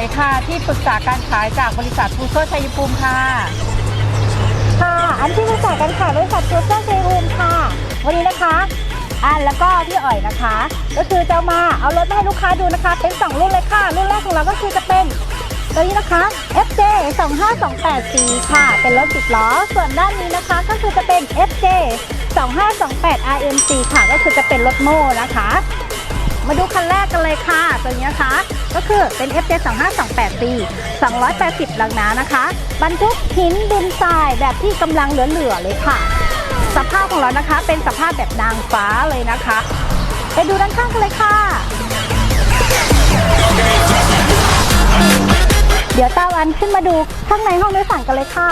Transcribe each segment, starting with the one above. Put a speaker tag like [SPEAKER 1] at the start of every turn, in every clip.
[SPEAKER 1] อยค่ะ ที่ปรึกษาการขายจากบริษัทฟูโซชัยภูมิค่ะ
[SPEAKER 2] ค่ะ อันที่ปรึกษาการขายบริษัททูเซอร์เซรูมค่ะ วันนี้นะคะ อันแล้วก็พี่อ๋อยนะคะ ก็คือจะมาเอารถมาให้ลูกค้าดูนะคะ เป็น2รุ่นเลยค่ะ รุ่นแรกของเราก็คือจะเป็นตัวนี้นะคะ FJ 25284ค่ะ เป็นรถ10ล้อ ส่วนด้านนี้นะคะก็คือจะเป็น FJ 2528 RMC ค่ะ ก็คือจะเป็นรถโม่นะคะ มาดูคันแรกกันเลยค่ะ ตัวนี้นะคะ ก็คือเป็น FJ 2528 C 280แรงม้านะคะ บรรทุกหินดินทรายแบบที่กำลังเหลือๆเลยค่ะ สภาพของเรานะคะ เป็นสภาพแบบนางฟ้าเลยนะคะ ไปดูด้านข้างกันเลยค่ะเดี๋ยวตาวันขึ้นมาดูข้างในห้องโดยสารกันเลยค่ะ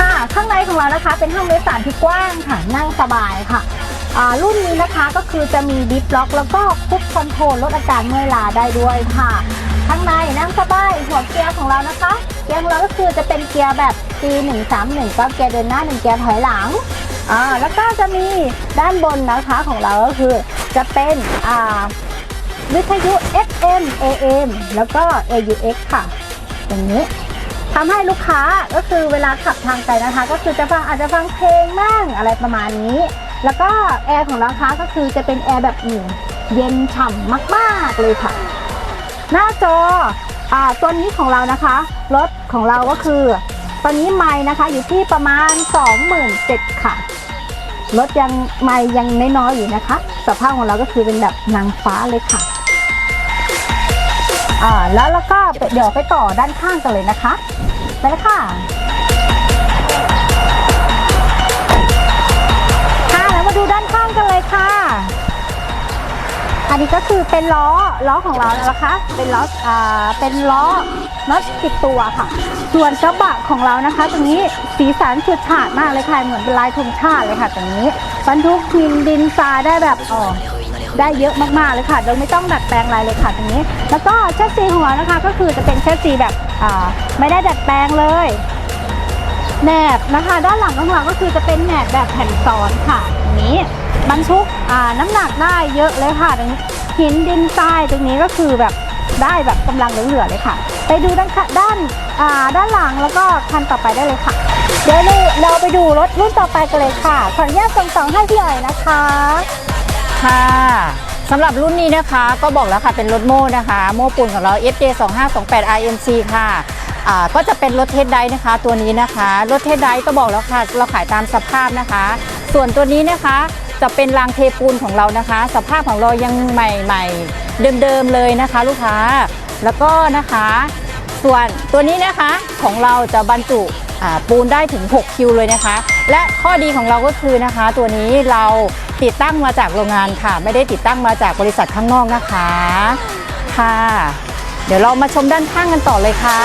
[SPEAKER 2] ค่ะ ข้างในของเรานะคะ เป็นห้องโดยสารที่กว้างค่ะ นั่งสบายค่ะ รุ่นนี้นะคะก็คือจะมีดิฟล็อก แล้วก็คุกคอนโทรลลดอาการเมื่อยล้าได้ด้วยค่ะ ข้างในนั่งสบายหัวเกียร์ของเรานะคะ เกียร์ของเราก็คือจะเป็นเกียร์แบบ G 1 3 1ก็เกียร์เดินหน้า 1 เกียร์ถอยหลังอ่าแล้วก็จะมีด้านบนนะคะของเราก็คือจะเป็นอ่าวิทยุ FM AM แล้วก็ AUX ค่ะอย่างนี้ทำให้ลูกค้าก็คือเวลาขับทางไกลนะคะ ก็คือจะฟังอาจจะฟังเพลงบ้างอะไรประมาณนี้ แล้วก็แอร์ของเราคะก็คือจะเป็นแอร์แบบเย็นฉ่ำมากๆเลยค่ะ หน้าจออ่าตัวนี้ของเรานะคะ รถของเราก็คือ ตอนนี้ไม้นะคะอยู่ที่ประมาณ 27,000ค่ะ รถยังไม้ยังน้อยๆอยู่นะคะ สภาพของเราก็คือเป็นแบบนางฟ้าเลยค่ะอ่าแล้วแล้วก็เดี๋ยวไปต่อด้านข้างกันเลยนะคะ ไปเลยค่ะ มาดูด้านข้างกันเลยค่ะ อันนี้ก็คือเป็นล้อล้อของเรานะคะ เป็นล้ออ่าเป็นล้อน็อตติดตัวค่ะ ส่วนกระบะของเรานะคะ ตรงนี้สีสันฉูดฉาดมากเลยค่ะ เหมือนเป็นลายธงชาติเลยค่ะตรงนี้บรรทุกหินดินทรายได้แบบอ๋อได้เยอะมากๆเลยค่ะ โดยไม่ต้องดัดแปลงอะไรเลยค่ะตรงนี้ แล้วก็แชสซีของเรานะคะ ก็คือจะเป็นแชสซีแบบอ่าไม่ได้ดัดแปลงเลย แหนบนะคะ ด้านหลังของเราก็คือจะเป็นแหนบแบบแผ่นซ้อนค่ะตรงนี้บรรทุกอ่าน้ำหนักได้เยอะเลยค่ะตรงหินดินทรายตรงนี้ก็คือแบบได้แบบกำลังเหลือๆเลยค่ะ ไปดูด้านด้านอ่าด้านหลังแล้วก็คันต่อไปได้เลยค่ะ เดี๋ยวเราเราไปดูรถรุ่นต่อไปกันเลยค่ะ ขออนุญาตส่งต่อให้พี่อ๋อยนะคะ
[SPEAKER 1] ค่ะสำหรับรุ่นนี้นะคะ ก็บอกแล้วค่ะเป็นรถโม่นะคะ โม่ปูนของเรา FJ 2528 IMC ค่ะ อ่าก็จะเป็นรถเทสไดนะคะ ตัวนี้นะคะ รถเทสไดก็บอกแล้วค่ะ เราขายตามสภาพนะคะ ส่วนตัวนี้นะคะจะเป็นรางเทปูนของเรานะคะ สภาพของเรายังใหม่ๆ เดิมๆเลยนะคะ ลูกค้า แล้วก็นะคะ ส่วนตัวนี้นะคะของเราจะบรรจุปูนได้ถึง 6 คิวเลยนะคะ และข้อดีของเราก็คือนะคะ ตัวนี้เราติดตั้งมาจากโรงงานค่ะ ไม่ได้ติดตั้งมาจากบริษัทข้างนอกนะคะค่ะ เดี๋ยวเรามาชมด้านข้างกันต่อเลยค่ะ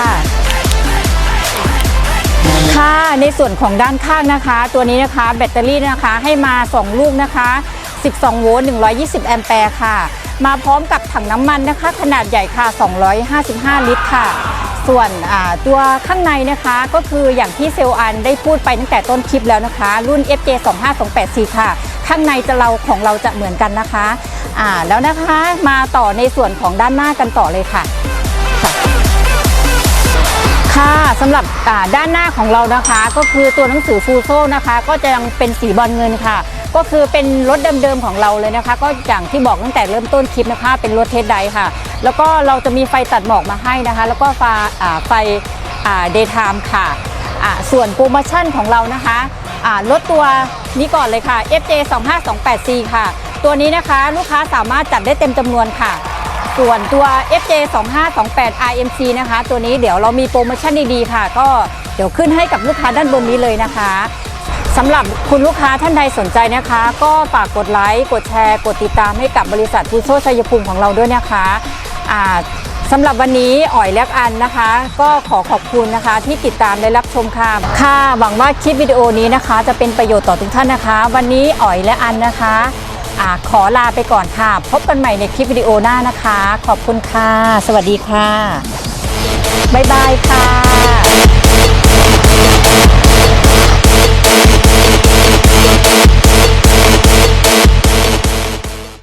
[SPEAKER 1] ค่ะในส่วนของด้านข้างนะคะ ตัวนี้นะคะแบตเตอรี่นะคะให้มา 2 ลูกนะคะ 12 โวลต์ 120 แอมแปร์ค่ะ มาพร้อมกับถังน้ำมันนะคะ ขนาดใหญ่ค่ะ 255 ลิตรค่ะ ส่วนตัวข้างในนะคะก็คืออย่างที่เซลล์อันได้พูดไปตั้งแต่ต้นคลิปแล้วนะคะ รุ่น FJ 25284ค่ะ ข้างในจะเราของเราจะเหมือนกันนะคะ แล้วนะคะมาต่อในส่วนของด้านหน้ากันต่อเลยค่ะ ค่ะสำหรับด้านหน้าของเรานะคะ ก็คือตัวหนังสือฟูโซนะคะ ก็จะยังเป็นสีบอลเงินค่ะ ก็คือเป็นรถเดิมๆของเราเลยนะคะ ก็อย่างที่บอกตั้งแต่เริ่มต้นคลิปนะคะ เป็นรถเทสไดค่ะ แล้วก็เราจะมีไฟตัดหมอกมาให้นะคะ แล้วก็ไฟอ่าไฟเดย์ไทม์ค่ะส่วนโปรโมชั่นของเรานะคะอ่าลดตัวนี้ก่อนเลยค่ะ FJ 2528C ค่ะ ตัวนี้นะคะลูกค้าสามารถจัดได้เต็มจำนวนค่ะ ส่วนตัว FJ 2528 RMC นะคะ ตัวนี้เดี๋ยวเรามีโปรโมชั่นดีๆค่ะ ก็เดี๋ยวขึ้นให้กับลูกค้าด้านบนนี้เลยนะคะสำหรับคุณลูกค้าท่านใดสนใจนะคะ ก็ฝากกดไลค์กดแชร์กดติดตามให้กับบริษัทฟูโซชัยภูมิของเราด้วยนะคะสำหรับวันนี้อ๋อยและอันนะคะ ก็ขอขอบคุณนะคะ ที่ติดตามและรับชมค่ะค่ะหวังว่าคลิปวิดีโอนี้นะคะ จะเป็นประโยชน์ต่อทุกท่านนะคะ วันนี้อ๋อยและอันนะคะ อขอลาไปก่อนค่ะ พบกันใหม่ในคลิปวิดีโอหน้านะคะ ขอบคุณค่ะ สวัสดีค่ะ บ๊ายบายค่ะ